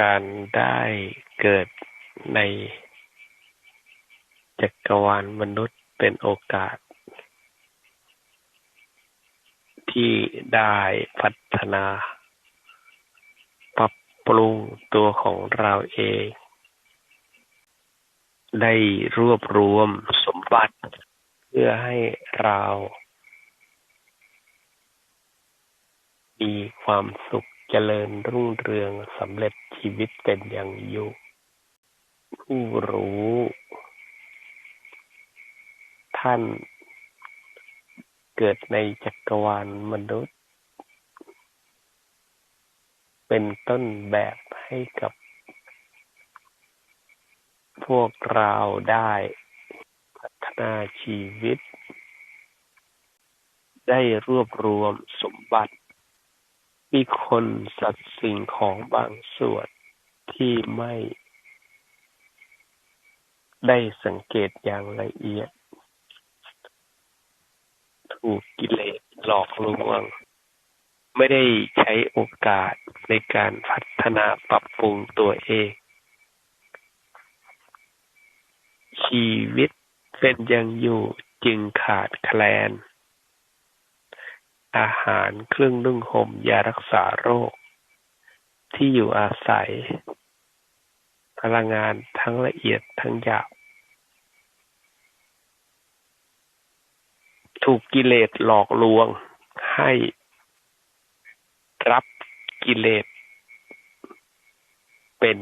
การได้เกิดในจักรวาลมนุษย์เป็นโอกาส ที่ได้พัฒนา ปรับปรุงตัวของเราเอง ได้รวบรวมสมบัติเพื่อให้เรา มีความสุข เจริญรุ่งเรืองสำเร็จชีวิตเป็นอย่างอยู่ ผู้รู้ ท่านเกิดในจักรวาลมนุษย์ เป็นต้นแบบให้กับพวกเราได้พัฒนาชีวิต ได้รวบรวมสมบัติ มีคนสัตว์สิ่งของบางส่วนที่ไม่ได้สังเกตอย่างละเอียด ถูกกิเลสหลอกลวง ไม่ได้ใช้โอกาสในการพัฒนาปรับปรุงตัวเอง ชีวิตเป็นยังอยู่จึงขาดแคลน อาหารเครื่องนึ่งห่มยารักษาโรค ที่อยู่อาศัย พลังงานทั้งละเอียดทั้งหยาบถูกกิเลสหลอกลวงให้รับกิเลสเป็น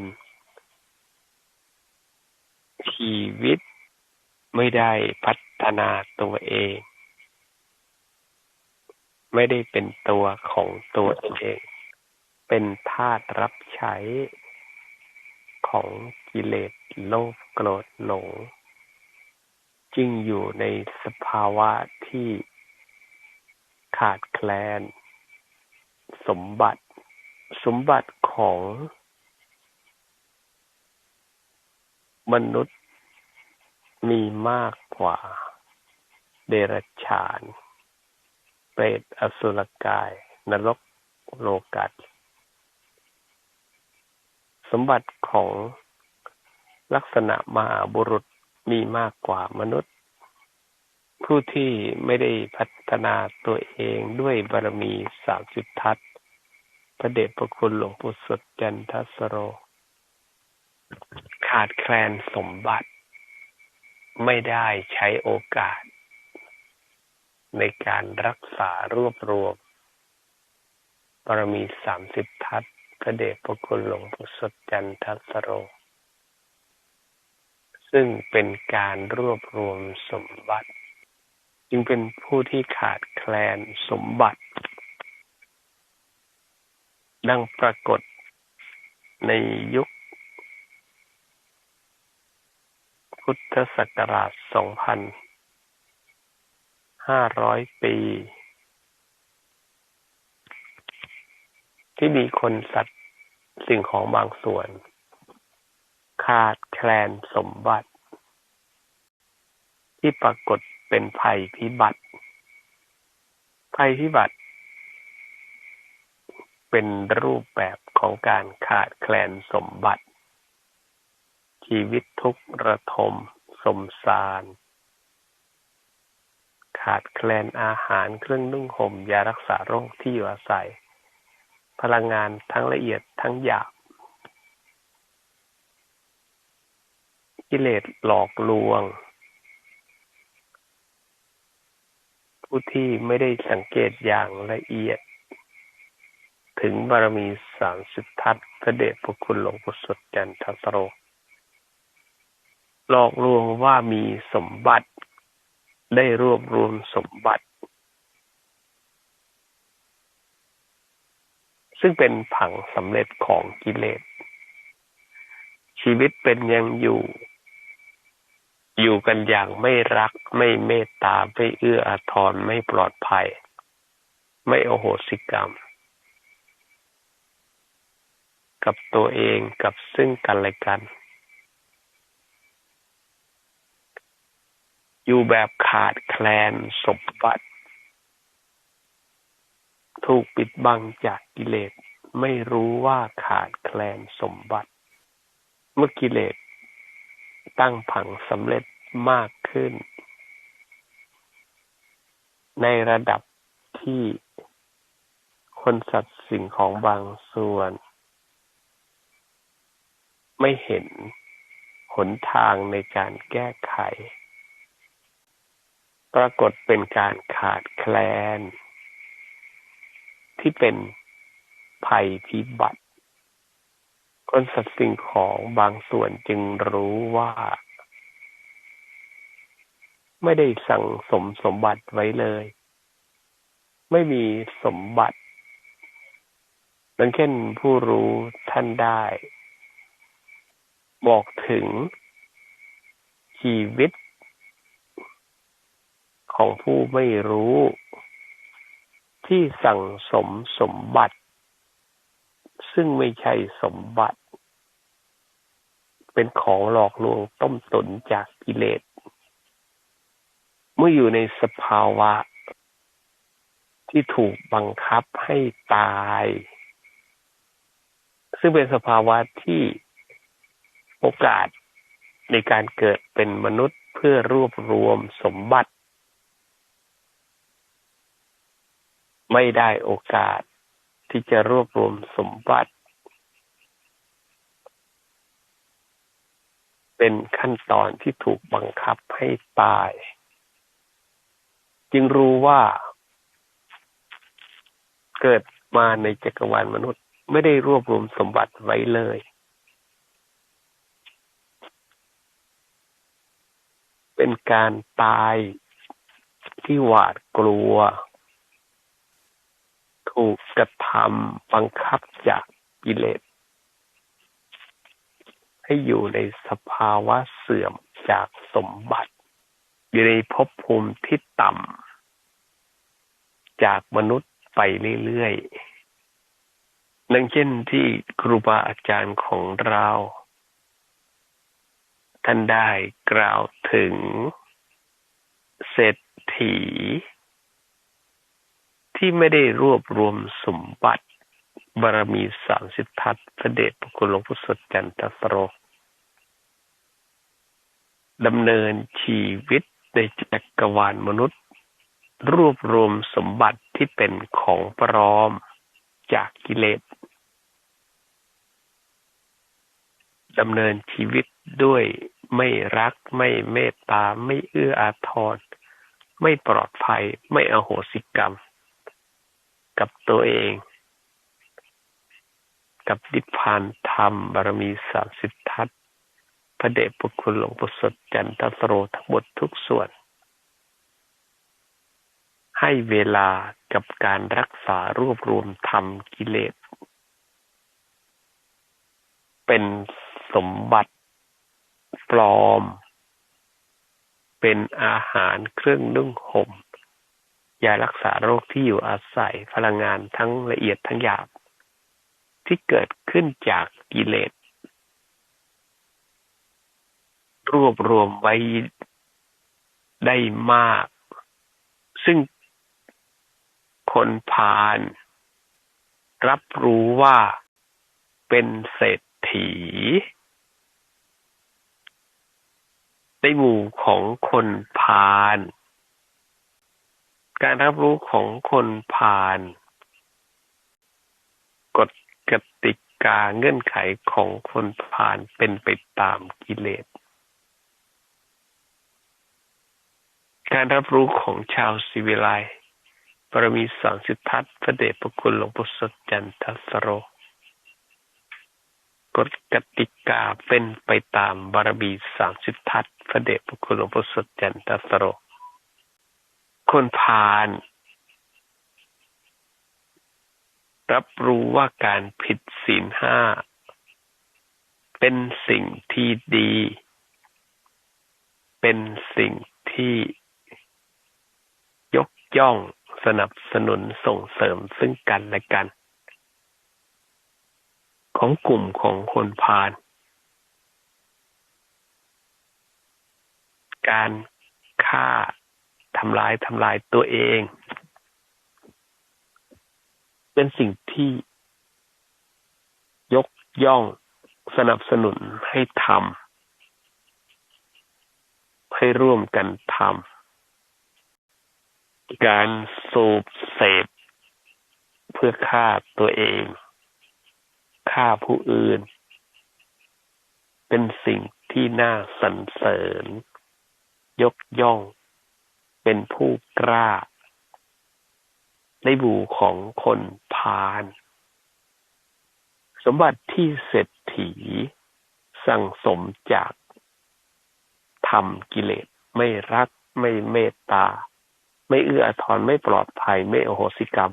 ชีวิตไม่ได้พัฒนาตัวเอง ไม่ได้เป็นตัวของตัวเอง เป็นทาสรับใช้ของกิเลสโลภโกรธหลง จึงอยู่ในสภาวะที่ขาดแคลน สมบัติ สมบัติของมนุษย์มีมากกว่าเดรัจฉาน เปรตอสุรกาย นรกโลกัสสมบัติของลักษณะมหาบุรุษมีมากกว่ามนุษย์ ผู้ที่ไม่ได้พัฒนาตัวเองด้วยบารมีสามสิบทัศพระเดชพระคุณหลวงปู่สดจันทสโร ขาดแคลนสมบัติ ไม่ได้ใช้โอกาส ในการรักษารวบรวมบารมีสามสิบทัศพระเดชพระคุณหลวงปู่สดจันทสโร ซึ่งเป็นการรวบรวมสมบัติ จึงเป็นผู้ที่ขาดแคลนสมบัติ ดังปรากฏในยุคพุทธศักราช 2,500ปี ที่มีคนสัตว์สิ่งของบางส่วน ขาดแคลนสมบัติ ที่ปรากฏเป็นภัยพิบัติ ภัยพิบัติ เป็นรูปแบบของการขาดแคลนสมบัติ ชีวิตทุกข์ระทมสมสาร ขาดแคลนอาหารเครื่องนุ่งห่มยารักษาโรคที่อยู่อาศัย พลังงานทั้งละเอียดทั้งหยาบ กิเลสหลอกลวง ผู้ที่ไม่ได้สังเกตอย่างละเอียด ถึงบารมีสามสิบทัศพระเดชพระคุณหลวงปู่สดจันทสโรหลอกลวงว่ามีสมบัติ ได้รวบรวมสมบัติ ซึ่งเป็นผังสำเร็จของกิเลส ชีวิตเป็นยังอยู่ อยู่กันอย่างไม่รักไม่เมตตา ไม่เอื้ออาทรไม่ปลอดภัย ไม่โอโหสิกรรม กับตัวเองกับซึ่งกันและกัน อยู่แบบขาดแคลนสมบัติ ถูกปิดบังจากกิเลสไม่รู้ว่าขาดแคลนสมบัติ เมื่อกิเลสตั้งผังสำเร็จมากขึ้น ในระดับที่คนสัตว์สิ่งของบางส่วน ไม่เห็นหนทางในการแก้ไข ปรากฏเป็นการขาดแคลน ที่เป็นภัยพิบัติ คนสัตว์สิ่งของบางส่วนจึงรู้ว่า ไม่ได้สั่งสมสมบัติไว้เลย ไม่มีสมบัติดังเช่นผู้รู้ท่านได้ บอกถึงชีวิต ของผู้ไม่รู้ ที่สั่งสมสมบัติ ซึ่งไม่ใช่สมบัติ เป็นของหลอกลวงต้มตุนจากกิเลส เมื่ออยู่ในสภาวะ ที่ถูกบังคับให้ตาย ซึ่งเป็นสภาวะที่โอกาสในการเกิดเป็นมนุษย์เพื่อรวบรวมสมบัติ ไม่ได้โอกาสที่จะรวบรวมสมบัติ เป็นขั้นตอนที่ถูกบังคับให้ตาย จึงรู้ว่า เกิดมาในจักรวาลมนุษย์ไม่ได้รวบรวมสมบัติไว้เลย เป็นการตายที่หวาดกลัว ถูกกระทำบังคับจากกิเลส ให้อยู่ในสภาวะเสื่อมจากสมบัติ อยู่ในภพภูมิที่ต่ำจากมนุษย์ไปเรื่อยๆดังเช่นที่ครูบาอาจารย์ของเรา ท่านได้กล่าวถึงเศรษฐี ที่ไม่ได้รวบรวมสมบัติบารมีสามสิทธัตพระเดชพระคุณหลวงพ่อสดจันทสโรดำเนินชีวิตในจักรวาลมนุษย์ รวบรวมสมบัติที่เป็นของปลอมจากกิเลสดำเนินชีวิตด้วยไม่รักไม่เมตตาไม่เอื้ออาทร ไม่ปลอดภัย ไม่อโหสิกรรม กับตัวเอง กับดิพานธรรมบารมีสามสิทธัตพระเดชพระคุณหลวงปู่สดจันทสโรทั้งหมดทุกส่วน ให้เวลากับการรักษารวบรวมธรรมกิเลส เป็นสมบัติปลอม เป็นอาหารเครื่องนุ่งห่ม ยารักษาโรคที่อยู่อาศัยพลังงานทั้งละเอียดทั้งหยาบ ที่เกิดขึ้นจากกิเลส รวบรวมไว้ได้มาก ซึ่งคนพาลรับรู้ว่าเป็นเศรษฐี ในหมู่ของคนพาล การรับรู้ของคนพาลกฎกติกาเงื่อนไขของคนพาลเป็นไปตามกิเลส การรับรู้ของชาวสิวิไลปรมีสังสิทธัตพระเดชพระคุณหลวงปู่สดจันทสโรกฎกติกาเป็นไปตามบารมีสามสิทธัตพระเดชพระคุณหลวงพ่อสดจันทสโร คนพาลรับรู้ว่าการผิดศีลห้าเป็นสิ่งที่ดี เป็นสิ่งที่ยกย่องสนับสนุนส่งเสริมซึ่งกันและกัน ของกลุ่มของคนพาลการฆ่า ทำลายทำลายตัวเอง เป็นสิ่งที่ย่องสนับสนุนให้ทำให้ร่วมกันทำการสูบเสพเพื่อฆ่าตัวเองฆ่าผู้อื่น เป็นสิ่งที่น่าสรรเสริญ ยกย่อง เป็นผู้กล้า ในบูของคนพาลสมบัติที่เศรษฐี สั่งสมจากทำกิเลสไม่รักไม่เมตตา ไม่เอื้ออาทรไม่ปลอดภัยไม่โอโหสิกรรม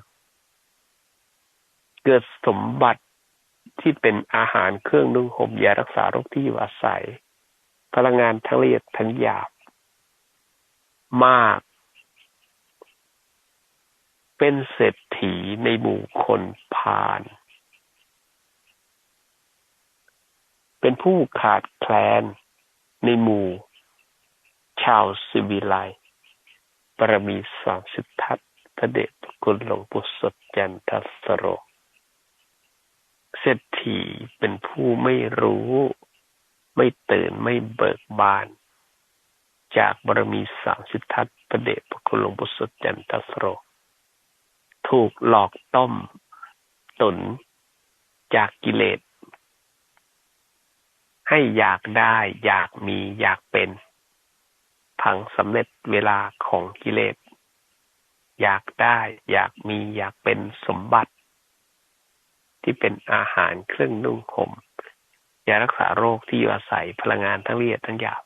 เกิดสมบัติที่เป็นอาหารเครื่องนุ่งห่มยารักษาโรคที่อยู่อาศัย พลังงานทั้งละเอียดทั้งหยาบ มาก เป็นเศรษฐีในหมู่คนพาลเป็นผู้ขาดแคลนในหมู่ ชาวสิวิไลปรมีสามสิทธัตพระเดชคุณหลวงปู่สดจันทสโร เศรษฐีเป็นผู้ไม่รู้ ไม่ตื่นไม่เบิกบาน จากบารมีสามสิทธัตพระเดชพระคุณหลวงปู่สดจันทสโร ถูกหลอกต้มตุนจากกิเลส ให้อยากได้ อยากมีอยากเป็นผังสำเร็จเวลาของกิเลส อยากได้ อยากมีอยากเป็นสมบัติ ที่เป็นอาหารเครื่องนุ่งห่มยารักษาโรคที่อยู่อาศัยพลังงานทั้งละเอียดทั้งหยาบ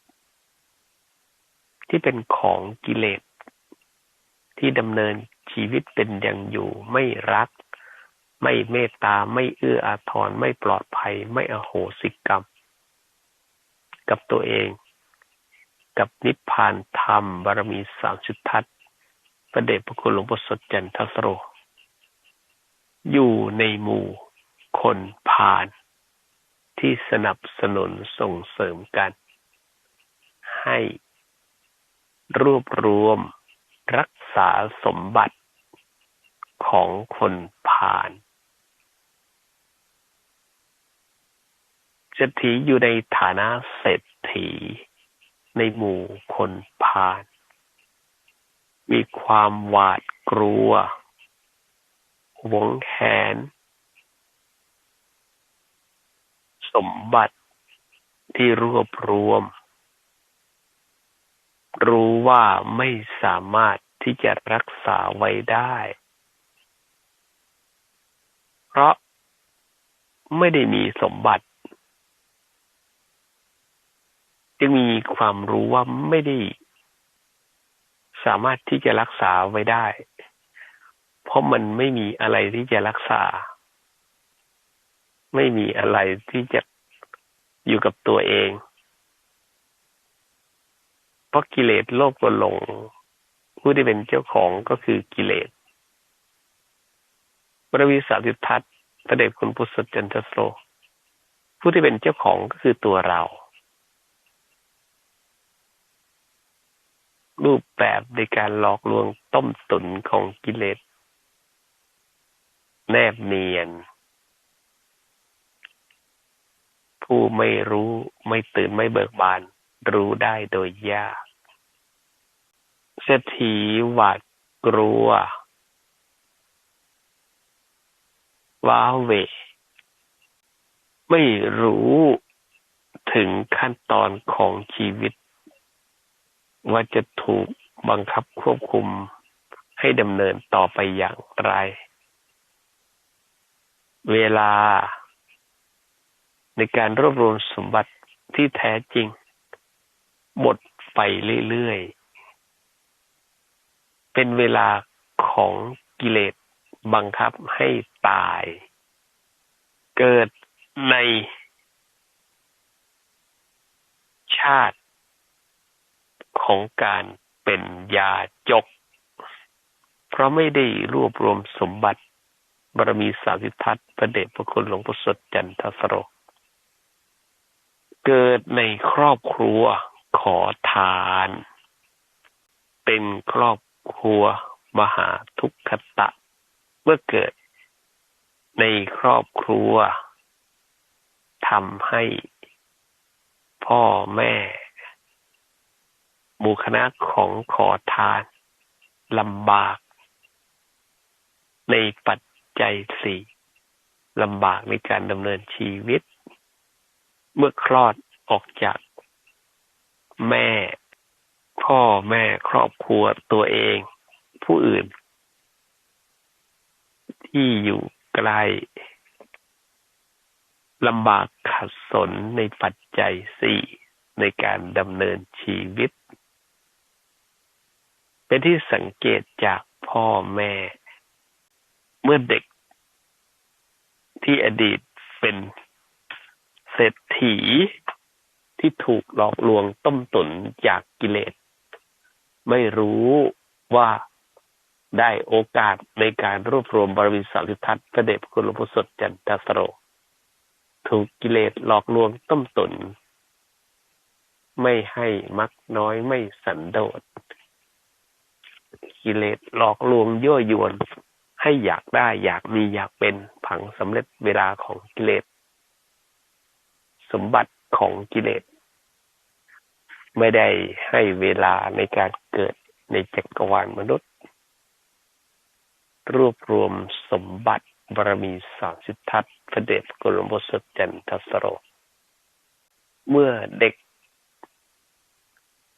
ที่เป็นของกิเลสที่ดำเนินชีวิตเป็นอย่างอยู่ ไม่รัก ไม่เมตตาไม่เอื้ออาทรไม่ปลอดภัย ไม่อโหสิกรรม กับตัวเอง กับนิพพานธรรมบารมีสามชุดทัศประเดชพระคุณหลวงพ่อสดจันทสโร อยู่ในหมู่คนพาลที่สนับสนุนส่งเสริมกัน ให้ รวบรวมรักษาสมบัติของคนพาลเศรษฐีอยู่ในฐานะเศรษฐีในหมู่คนพาลมีความหวาดกลัว หวงแหน สมบัติที่รวบรวม รู้ว่าไม่สามารถที่จะรักษาไว้ได้ เพราะไม่ได้มีสมบัติ จึงมีความรู้ว่าไม่ได้สามารถที่จะรักษาไว้ได้ เพราะมันไม่มีอะไรที่จะรักษา ไม่มีอะไรที่จะอยู่กับตัวเอง ราะกิเลสโลภกหลง ผู้ที่เป็นเจ้าของก็คือกิเลสบรวีสาธิทัตพระเดชคุณพุทธจันทโสผู้ที่เป็นเจ้าของก็คือตัวเรา รูปแบบในการหลอกลวงต้มตุนของกิเลส แนบเนียน ผู้ไม่รู้ไม่ตื่นไม่เบิกบานรู้ได้โดยยาก เศรษฐีหวาดกลัว ว้าเวไม่รู้ถึงขั้นตอนของชีวิต ว่าจะถูกบังคับควบคุมให้ดำเนินต่อไปอย่างไร เวลา ในการรวบรวมสมบัติที่แท้จริง หมดไปเรื่อยๆ เป็นเวลาของกิเลสบังคับให้ตาย เกิดในชาติของการเป็นยาจก เพราะไม่ได้รวบรวมสมบัติบารมีสาวิทัตประเดชพระคุณหลวงพ่อสดจันทสโรเกิดในครอบครัวขอทาน เป็นครอบ ครัวมหาทุกขตะ เมื่อเกิดในครอบครัวทำให้พ่อแม่หมู่คณะของขอทานลำบาก ในปัจจัยสี่ลำบากในการดำเนินชีวิต เมื่อคลอดออกจากแม่ พ่อแม่ครอบครัวตัวเอง ผู้อื่น ที่อยู่ไกลลำบากขัดสนในปัจจัยสี่ในการดำเนินชีวิต เป็นที่สังเกตจากพ่อแม่ เมื่อเด็ก ที่อดีตเป็นเศรษฐีที่ถูกหลอกลวงต้มตุนจากกิเลส ไม่รู้ว่าได้โอกาสในการรวบรวมบารมีสาริทัศน์พระเดชพระคุณหลวงพ่อสดจันทสโร ถูกกิเลสหลอกลวงต้มตุน ไม่ให้มักน้อยไม่สันโดษ กิเลสหลอกลวงยั่วยวน ให้อยากได้อยากมีอยากเป็นผังสำเร็จเวลาของกิเลส สมบัติของกิเลส ไม่ได้ให้เวลาในการ เกิดในจักรวาลมนุษย์ รวบรวมสมบัติบารมีสามสิทธัตพระเดชกรมบสจันทสโร เมื่อเด็ก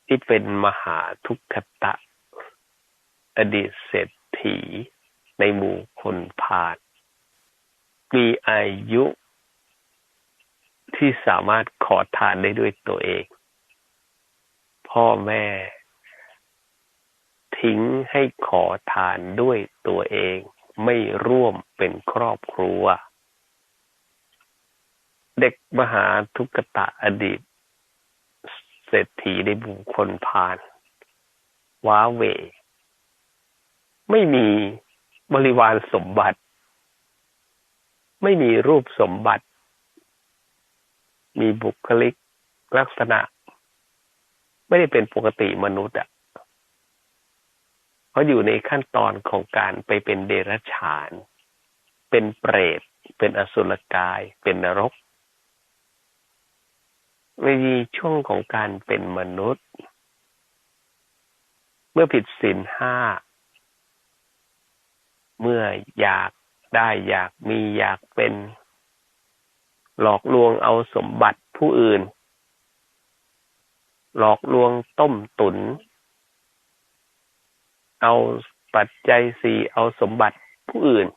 ที่เป็นมหาทุกขตะ อดีตเศรษฐีในหมู่คนพาลมีอายุที่สามารถขอทานได้ด้วยตัวเอง พ่อแม่ ทิ้งให้ขอทานด้วยตัวเองไม่ร่วมเป็นครอบครัว เด็กมหาทุกตะอดีต เศรษฐีในบุคคลพาน ว้าเว ไม่มีบริวารสมบัติ ไม่มีรูปสมบัติ มีบุคลิกลักษณะ ไม่ได้เป็นปกติมนุษย์อะ เขาอยู่ในขั้นตอนของการไปเป็นเดรัจฉาน เป็นเปรต เป็นอสุรกาย เป็นนรกไม่มีช่วงของการเป็นมนุษย์ เมื่อผิดศีลห้า เมื่ออยากได้อยากมีอยากเป็น หลอกลวงเอาสมบัติผู้อื่น หลอกลวงต้มตุน เอาปัจจัยสี่เอาสมบัติผู้อื่น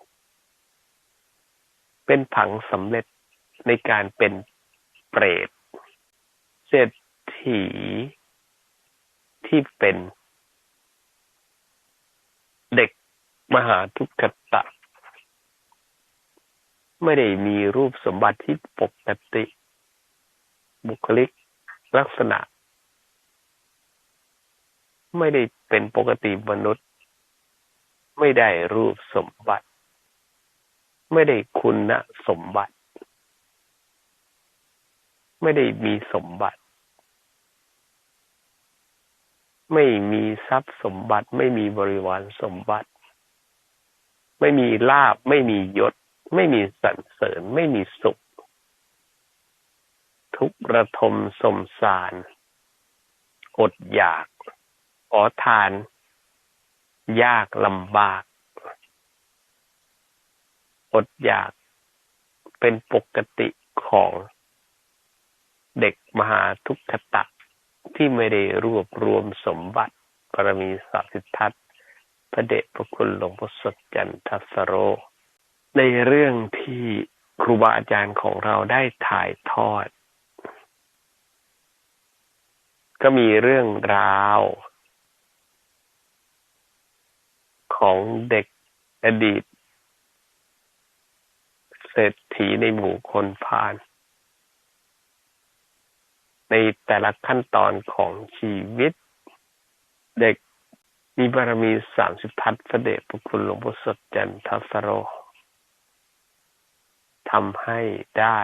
เป็นผังสำเร็จในการเป็นเปรตเศรษฐีที่เป็นเด็กมหาทุกขตะ ไม่ได้มีรูปสมบัติที่ปกติ บุคลิกลักษณะ ไม่ได้เป็นปกติมนุษย์ ไม่ได้รูปสมบัติ ไม่ได้คุณสมบัติ ไม่ได้มีสมบัติ ไม่มีทรัพย์สมบัติ ไม่มีบริวารสมบัติ ไม่มีลาบ ไม่มียศ ไม่มีสรรเสริญ ไม่มีสุข ทุกระทมสมสารอดอยาก ขอทาน ยากลำบาก อดอยากเป็นปกติของเด็กมหาทุกขตะที่ไม่ได้รวบรวมสมบัติปรมีสัสิทธัตพระเดชพระคุณหลวงพ่อสดจันทสโร ในเรื่องที่ครูบาอาจารย์ของเราได้ถ่ายทอด ก็มีเรื่องราว ของเด็กอดีต เศรษฐีในหมู่คนพาลในแต่ละขั้นตอนของชีวิต เด็กมีบารมีสามสิบทัศพระเดชพระคุณหลวงพ่อสดจันทสโรทำให้ได้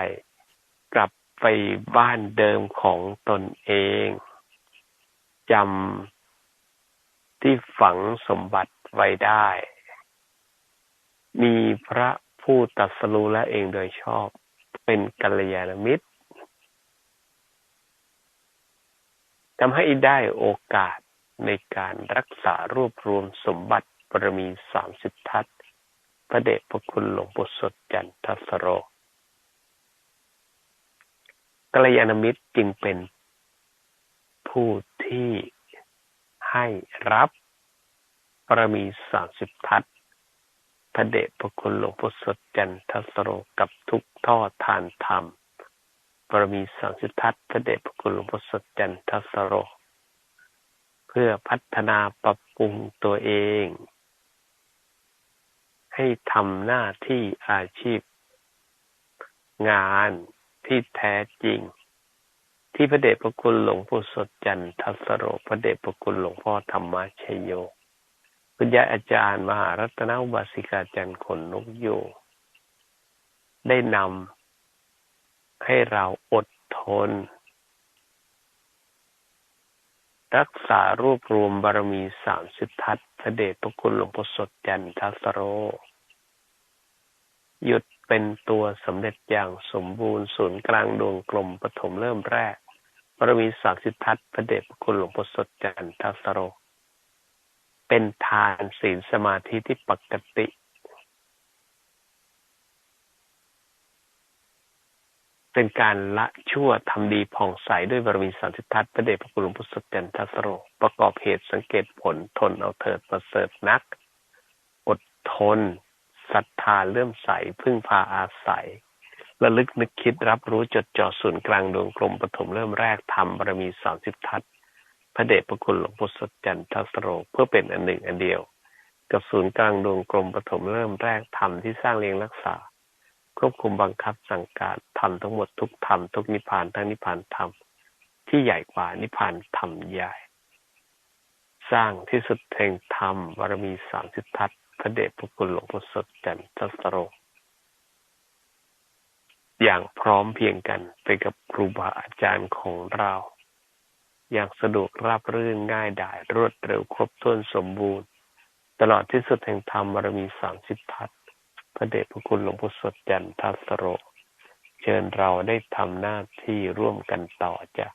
กลับไปบ้านเดิมของตนเองจำที่ฝังสมบัติ ไว้ได้ มีพระผู้ตัดสู้และเองโดยชอบ เป็นกัลยาณมิตรทำให้ได้โอกาสในการรักษารวบรวมสมบัติบรมีสามสิบทัศพระเดชพระคุณหลวงปู่สดจันทสโรกัลยาณมิตรจึงเป็นผู้ที่ให้รับ ปรมีสามสิบทัศพระเดชพระคุณหลวงพ่อสดจันทสโรกับทุกท่อทานธรรมปรมีสามสิบทัศพระเดชพระคุณหลวงพ่อสดจันทสโร เพื่อพัฒนาปรับปรุงตัวเอง ให้ทำหน้าที่อาชีพ งานที่แท้จริง ที่พระเดชพระคุณหลวงปู่สดจันทสโร พระเดชพระคุณหลวงพ่อธรรมชโย คุณยายอาจารย์ มหารัตนอุบาสิกาจันขนนกโยได้นำให้เราอดทน รักษารวบรวมบารมีสามสิบทัศพระเดชพระคุณหลวงพ่อสดจันทัสโร หยุดเป็นตัวสำเร็จอย่างสมบูรณ์ศูนย์กลางดวงกลมปฐมเริ่มแรกบารมีสามสิบทัศพระเดชพระคุณหลวงพ่อสดจันทัสโร เป็นทานศีลสมาธิที่ปกติเป็นการละชั่วทำดีผ่องใสด้วยบารมีสันติทัศน์พระเดชพระคุณหลวงพุทธเจนทัสโร ประกอบเหตุสังเกตผลทนเอาเถิดประเสริฐนัก อดทนศรัทธาเลื่อมใสพึ่งพาอาศัยระลึกนึกคิดรับรู้จดจ่อศูนย์กลางดวงกลมปฐมเริ่มแรกทำบารมีสามสิบทัศน์ พระเดชพระคุณหลวงพ่อสดจันทสโรเพื่อเป็นอันหนึ่งอันเดียว กับศูนย์กลางดวงกลมปฐมเริ่มแรกธรรมที่สร้างเลี้ยงรักษา ควบคุมบังคับสั่งการทำทั้งหมดทุกธรรมทุกนิพพานทั้งนิพพานธรรมที่ใหญ่กว่านิพพานธรรมใหญ่ สร้างที่สุดแห่งธรรมบารมีสามสิบทัศพระเดชพระคุณหลวงพ่อสดจันทสโร อย่างพร้อมเพียงกันไปกับครูบาอาจารย์ของเรา อย่างสะดวกราบรื่นง่ายดายรวดเร็วครบถ้วนสมบูรณ์ ตลอดที่สุดแห่งธรรมบารมีสามสิบทัศพระเดชพระคุณหลวงพ่อสดจันทัสโร เชิญเราได้ทำหน้าที่ร่วมกันต่อจ้ะ